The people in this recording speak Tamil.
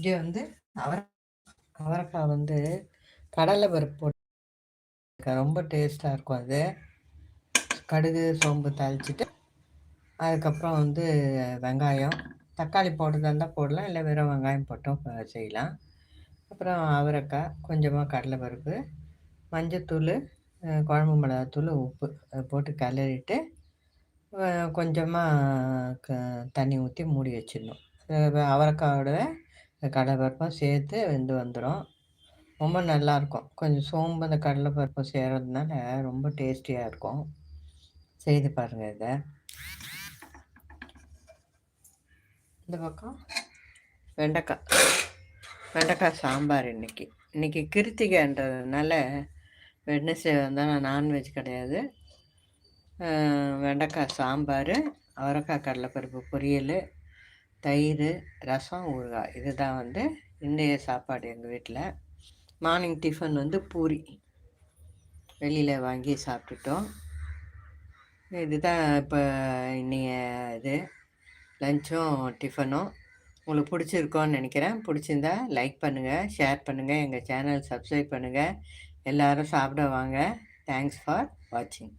இங்கே வந்து அவரை அவரைக்காய் வந்து கடலை பருப்பு போட்டு ரொம்ப டேஸ்ட்டாக இருக்கும் அது. கடுகு சோம்பு தாளிச்சிட்டு அதுக்கப்புறம் வந்து வெங்காயம் தக்காளி போடுறதா இருந்தால் போடலாம் இல்லை வெறும் வெங்காயம் போட்டும் செய்யலாம். அப்புறம் அவரைக்காய் கொஞ்சமாக கடலைப்பருப்பு மஞ்சத்தூள் குழம்பு மிளகாத்தூள் உப்பு போட்டு கிளறிட்டு கொஞ்சமாக க தண்ணி ஊற்றி மூடி வச்சிடணும். அவரைக்காயோட கடலைப்பருப்பும் சேர்த்து வெந்து வந்துடும் ரொம்ப நல்லாயிருக்கும் கொஞ்சம் சோம்பு அந்த கடலைப்பருப்பும் சேர்கிறதுனால ரொம்ப டேஸ்டியாக இருக்கும். செய்து பாருங்கள் இதை. இந்த பக்கம் வெண்டைக்காய் வெண்டைக்காய் சாம்பார் இன்றைக்கி இன்றைக்கி கிருத்திகைன்றதுனால வெட்னஸ்டே வந்தால் நான்வெஜ் கிடையாது. வெண்டைக்காய் சாம்பார் அவரைக்காய் கடலைப்பருப்பு பொரியல் தயிர் ரசம் ஊறுகாய். இது தான் வந்து இன்றைய சாப்பாடு எங்கள் வீட்டில் மார்னிங் டிஃபன் வந்து பூரி. வெளியில் வாங்கி சாப்பிட்டுட்டோம். இதுதான் இப்போ இன்றைய இது. லஞ்சும் டிஃபனும் உங்களுக்கு பிடிச்சிருக்கோன்னு நினைக்கிறேன். பிடிச்சிருந்தா லைக் பண்ணுங்கள் ஷேர் பண்ணுங்கள் எங்கள் சேனல் சப்ஸ்கிரைப் பண்ணுங்கள் எல்லோரும் சாப்பிட வாங்க. தேங்க்ஸ் ஃபார் வாட்சிங்